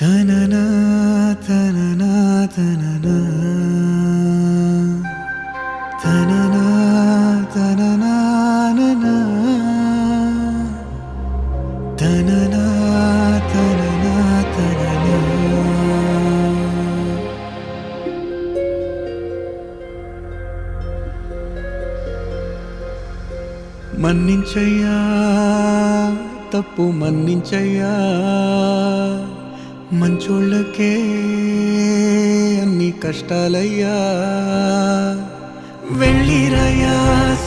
తననా తననా తననా. తననా తననా తననా తననా తననా. మన్నించయ్యా తప్పు మన్నించయ్యా. మంచోళ్ళకే అన్ని కష్టాలయ్యా. వెళ్ళిరయ్యా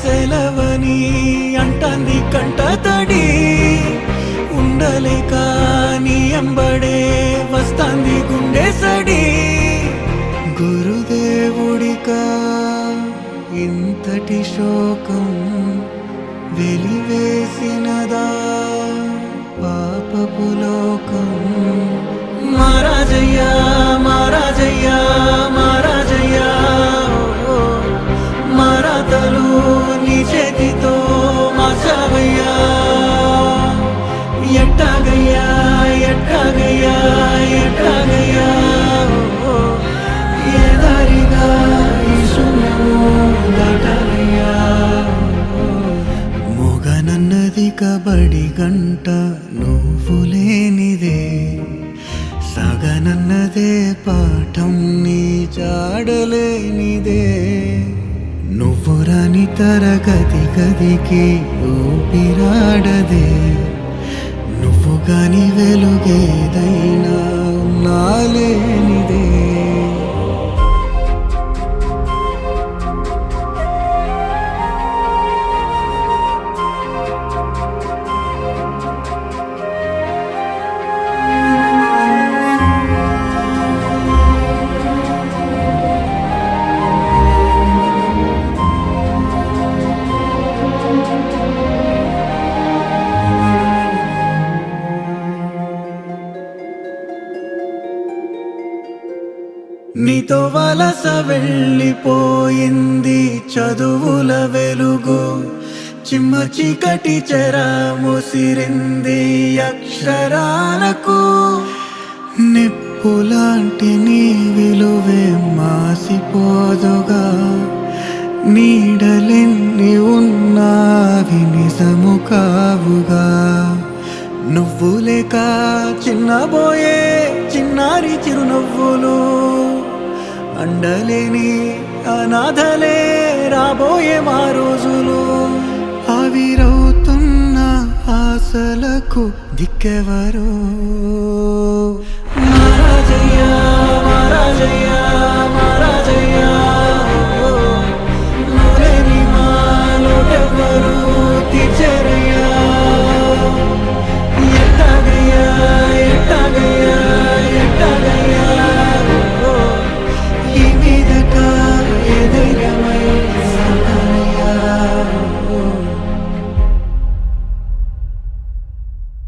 సెలవని అంటాంది కంట తడి. ఉండలేక నీ ఎంబడే వస్తాంది గుండె సడి. గురుదేవుడికా ఇంతటి శోకం వెలివేసినదా? మొగనన్నది గంట నువ్వు లేనిదే. సగనన్నదే పాఠం నీ జాడలేనిదే. నువ్వు రాని తరగతి గదికి ఊపిరాడదే. నువ్వు కాని వెలుగేదైనా నీతో వలస వెళ్ళిపోయింది చదువుల వెలుగు. చిమ్మ చీకటి చెర ముసిరింది అక్షరాలకు. నిప్పులాంటి నీ విలువే మాసిపోదుగా. నీడలెన్ని ఉన్నావి నిజము కావుగా. నువ్వు లేక చిన్నబోయే చిన్నారి చిరునవ్వులు. అండలేని అనాథలే రాబోయే మా రోజులు ఆవిరవుతున్న ఆశలకు దిక్కెవరు? మహాజయ్యా